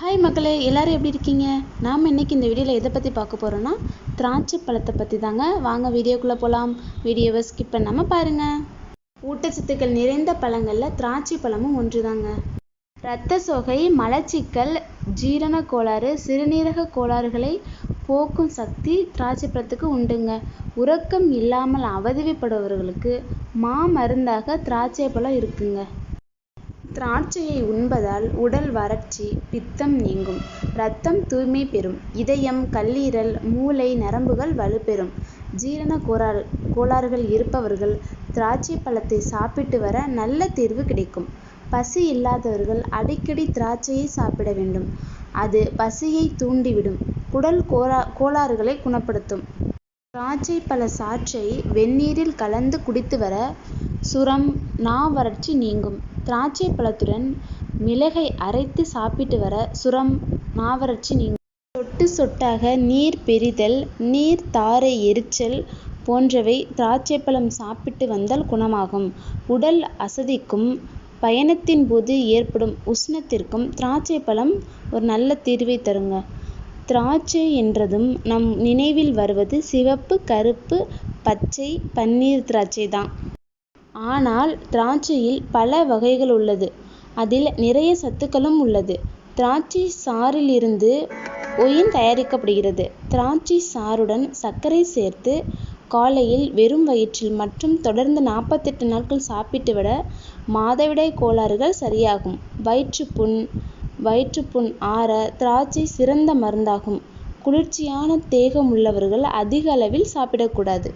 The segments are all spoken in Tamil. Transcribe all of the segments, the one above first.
ஹாய் மக்களே எல்லோரும் எப்படி இருக்கீங்க? நாம் இன்றைக்கி இந்த வீடியோவில் எதை பற்றி பார்க்க போகிறோன்னா திராட்சை பழத்தை பற்றி தாங்க. வாங்க வீடியோக்குள்ளே போகலாம் வீடியோவை ஸ்கிப் பண்ணாமல் பாருங்கள் ஊட்டச்சத்துக்கள் நிறைந்த பழங்களில் திராட்சை பழமும் ஒன்று தாங்க இரத்த சோகை மலச்சிக்கல் ஜீரண கோளாறு சிறுநீரக கோளாறுகளை போக்கும் சக்தி திராட்சை பழத்துக்கு உண்டுங்க. உறக்கம் இல்லாமல் அவதிப்படுபவர்களுக்கு மாமருந்தாக திராட்சை பழம் இருக்குங்க. திராட்சையை உண்பதால் உடல் வறட்சி பித்தம் நீங்கும். இரத்தம் தூய்மை பெறும். இதயம் கல்லீரல் மூளை நரம்புகள் வலுப்பெறும். ஜீரண கோளாறு கோளாறுகள் இருப்பவர்கள் திராட்சை பழத்தை சாப்பிட்டு வர நல்ல தீர்வு கிடைக்கும். பசி இல்லாதவர்கள் அடிக்கடி திராட்சையை சாப்பிட வேண்டும். அது பசியை தூண்டிவிடும். குடல் கோளா கோளாறுகளை குணப்படுத்தும். திராட்சை பழ சாற்றை வெந்நீரில் கலந்து குடித்து வர சுரம் நா வறட்சி நீங்கும். திராட்சை பழத்துடன் மிளகை அரைத்து சாப்பிட்டு வர சுரம் நாவறட்சி நீங்கும் சொட்டு சொட்டாக நீர் பெரிதல் நீர் தாரை எரிச்சல் போன்றவை திராட்சைப்பழம் சாப்பிட்டு வந்தால் குணமாகும். உடல் அசதிக்கும் பயணத்தின் போது ஏற்படும் உஷ்ணத்திற்கும் திராட்சை பழம் ஒரு நல்ல தீர்வை தருங்க. திராட்சை என்றதும் நம் நினைவில் வருவது சிவப்பு கருப்பு பச்சை பன்னீர் திராட்சை தான். ஆனால் திராட்சையில் பல வகைகள் உள்ளது அதில் நிறைய சத்துக்களும் உள்ளது. திராட்சை சாறில் இருந்து ஒயின் தயாரிக்கப்படுகிறது. திராட்சை சாறுடன் சர்க்கரை சேர்த்து காலையில் வெறும் வயிற்றில் மற்றும் தொடர்ந்து நாற்பத்தெட்டு நாட்கள் சாப்பிட்டு விட மாதவிடாய் கோளாறுகள் சரியாகும். வயிற்றுப்புண் வயிற்றுப்புண் ஆற திராட்சை சிறந்த மருந்தாகும். குளிர்ச்சியான தேகம் உள்ளவர்கள் அதிக அளவில் சாப்பிடக்கூடாது.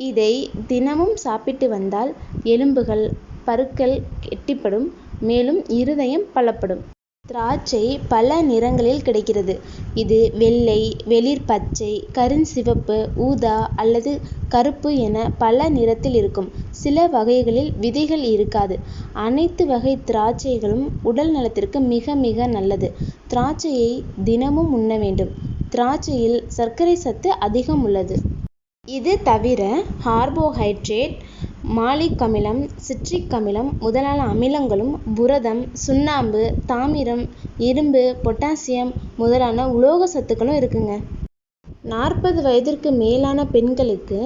இதை தினமும் சாப்பிட்டு வந்தால் எலும்புகள் பருக்கள் கெட்டிப்படும் மேலும் இருதயம் பலப்படும். திராட்சை பல நிறங்களில் கிடைக்கிறது. இது வெள்ளை வெளிர் பச்சை கருஞ்சிவப்பு ஊதா அல்லது கருப்பு என பல நிறத்தில் இருக்கும். சில வகைகளில் விதைகள் இருக்காது. அனைத்து வகை திராட்சைகளும் உடல் நலத்திற்கு மிக மிக நல்லது. திராட்சையை தினமும் உண்ண வேண்டும். திராட்சையில் சர்க்கரை சத்து அதிகம் உள்ளது. இது தவிர கார்போஹைட்ரேட் மாலிக் அமிலம் சிட்ரிக் அமிலம் முதலான அமிலங்களும் புரதம் சுண்ணாம்பு தாமிரம் இரும்பு பொட்டாசியம் முதலான உலோக சத்துக்களும் இருக்குங்க. நாற்பது வயதிற்கு மேலான பெண்களுக்கு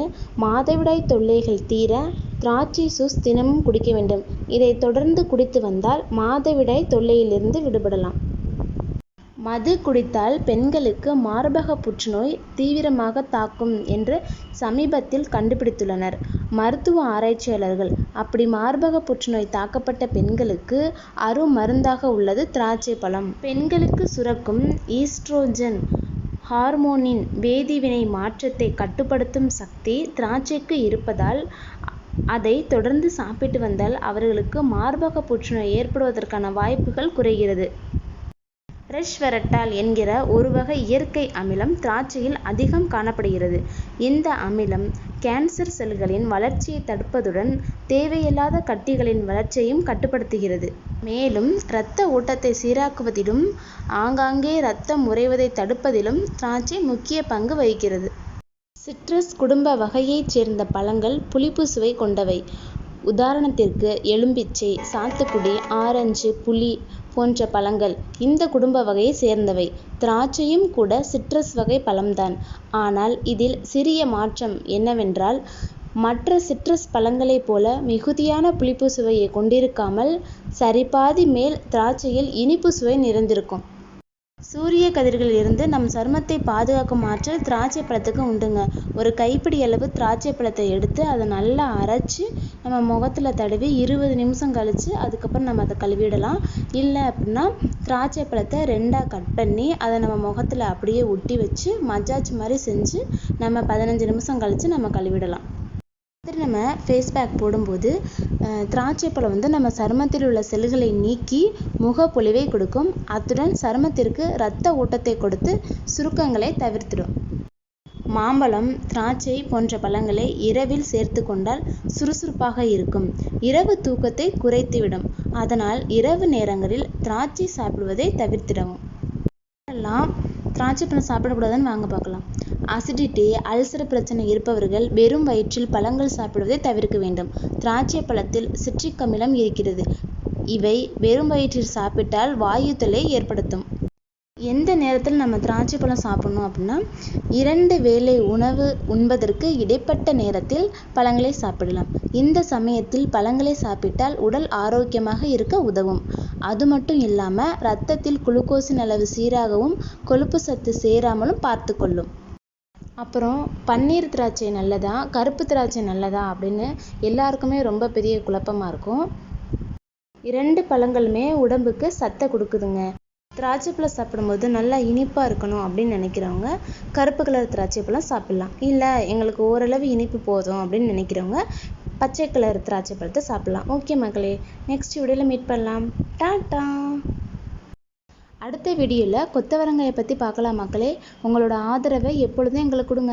மாதவிடாய் தொல்லைகள் தீர திராட்சை ஜூஸ் தினமும் குடிக்க வேண்டும். இதை தொடர்ந்து குடித்து வந்தால் மாதவிடாய் தொல்லையிலிருந்து விடுபடலாம். மது குடித்தால் பெண்களுக்கு மார்பக புற்றுநோய் தீவிரமாக தாக்கும் என்று சமீபத்தில் கண்டுபிடித்துள்ளனர். மருத்துவ ஆராய்ச்சியாளர்கள் அப்படி மார்பக புற்றுநோய் தாக்கப்பட்ட பெண்களுக்கு அருமருந்தாக உள்ளது திராட்சை பழம். பெண்களுக்கு சுரக்கும் ஈஸ்ட்ரோஜன் ஹார்மோனின் வேதிவினை மாற்றத்தை கட்டுப்படுத்தும் சக்தி திராட்சைக்கு இருப்பதால் அதை தொடர்ந்து சாப்பிட்டு வந்தால் அவர்களுக்கு மார்பக புற்றுநோய் ஏற்படுவதற்கான வாய்ப்புகள் குறைகிறது. ரெஸ்வெரட்டால் என்கிற ஒரு வகை இயற்கை அமிலம் திராட்சையில் அதிகம் காணப்படுகிறது. இந்த அமிலம் கேன்சர் செல்களின் வளர்ச்சியை தடுப்பதுடன் தேவையில்லாத கட்டிகளின் வளர்ச்சியையும் கட்டுப்படுத்துகிறது. மேலும் இரத்த ஓட்டத்தை சீராக்குவதிலும் ஆங்காங்கே இரத்தம் உறைவதை தடுப்பதிலும் திராட்சை முக்கிய பங்கு வகிக்கிறது. சிட்ரஸ் குடும்ப வகையைச் சேர்ந்த பழங்கள் புளிப்பு சுவை கொண்டவை. உதாரணத்திற்கு எலும்பிச்சை சாத்துக்குடி ஆரஞ்சு புளி போன்ற பழங்கள் இந்த குடும்ப வகையை சேர்ந்தவை. திராட்சையும் கூட சிட்ரஸ் வகை பழம்தான். ஆனால் இதில் சிறிய மாற்றம் என்னவென்றால் மற்ற சிட்ரஸ் பழங்களைப் போல மிகுதியான புளிப்பு சுவையை கொண்டிருக்காமல் சரிபாதி மேல் திராட்சையில் இனிப்பு சுவை நிறைந்திருக்கும். சூரிய கதிர்களில் இருந்து நம் சருமத்தை பாதுகாக்கும் ஆற்றல் திராட்சை பழத்துக்கு உண்டுங்க. ஒரு கைப்பிடி அளவு திராட்சை பழத்தை எடுத்து அதை நல்லா அரைச்சி நம்ம முகத்தில் தடவி இருபது நிமிஷம் கழித்து அதுக்கப்புறம் நம்ம அதை கழுவிடலாம். இல்லை அப்படின்னா திராட்சை பழத்தை ரெண்டாக கட் பண்ணி அதை நம்ம முகத்தில் அப்படியே ஒட்டி வச்சு மஜாஜ் மாதிரி செஞ்சு நம்ம பதினஞ்சு நிமிஷம் கழித்து நம்ம கழுவிடலாம். மாதிரி நம்ம ஃபேஸ் பேக் போடும்போது திராட்சை பழம் வந்து நம்ம சருமத்தில் உள்ள செல்களை நீக்கி முகப்பொலிவை கொடுக்கும். அத்துடன் சருமத்திற்கு இரத்த ஓட்டத்தை கொடுத்து சுருக்கங்களை தவிர்த்திடும். மாம்பழம் திராட்சை போன்ற பழங்களை இரவில் சேர்த்து கொண்டால் சுறுசுறுப்பாக இருக்கும். இரவு தூக்கத்தை குறைத்துவிடும். அதனால் இரவு நேரங்களில் திராட்சை சாப்பிடுவதை தவிர்த்திடவும். எல்லாம் திராட்சை பழம் சாப்பிடக்கூடாதுன்னு வாங்க பார்க்கலாம். அசிடிட்டி அல்சர் பிரச்சனை இருப்பவர்கள் வெறும் வயிற்றில் பழங்கள் சாப்பிடுவதை தவிர்க்க வேண்டும். திராட்சை பழத்தில் சிட்ரிக் அமிலம் இருக்கிறது. இவை வெறும் வயிற்றில் சாப்பிட்டால் வாயு தொல்லை ஏற்படுத்தும். எந்த நேரத்தில் நம்ம திராட்சை பழம் சாப்பிடணும் அப்படின்னா இரண்டு வேளை உணவு உண்பதற்கு இடைப்பட்ட நேரத்தில் பழங்களை சாப்பிடலாம். இந்த சமயத்தில் பழங்களை சாப்பிட்டால் உடல் ஆரோக்கியமாக இருக்க உதவும். அது மட்டும் இல்லாமல் ரத்தத்தில் குளுக்கோஸின் அளவு சீராகவும் கொழுப்பு சத்து சேராமலும் பார்த்து கொள்ளும். அப்புறம் பன்னீர் திராட்சை நல்லதா? கருப்பு திராட்சை நல்லதா? அப்படின்னு எல்லாருக்குமே ரொம்ப பெரிய குழப்பமா இருக்கும். இரண்டு பழங்களுமே உடம்புக்கு சத்தை கொடுக்குதுங்க. திராட்சை பழம் சாப்பிடும்போது நல்லா இனிப்பாக இருக்கணும் அப்படின்னு நினைக்கிறவங்க கருப்பு கலர் திராட்சை பழம் சாப்பிடலாம். இல்லை எங்களுக்கு ஓரளவு இனிப்பு போதும் அப்படின்னு நினைக்கிறவங்க பச்சை கலர் திராட்சை பழத்தை சாப்பிடலாம். ஓகே மக்களே நெக்ஸ்ட் வீடியோவில் மீட் பண்ணலாம். டாட்டா! அடுத்த வீடியோவில் கொத்தவரங்காயை பற்றி பார்க்கலாம் மக்களே. உங்களோட ஆதரவை எப்பொழுதும் எங்களுக்கு கொடுங்க.